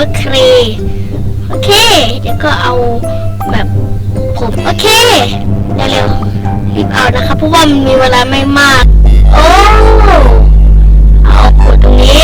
่าเครโอเค เดี๋ยวก็เอาแบบผมโอเคเร็วๆรีบเอานะคะเพราะว่ามันมีเวลาไม่มาก โอ้เอากดตรงนี้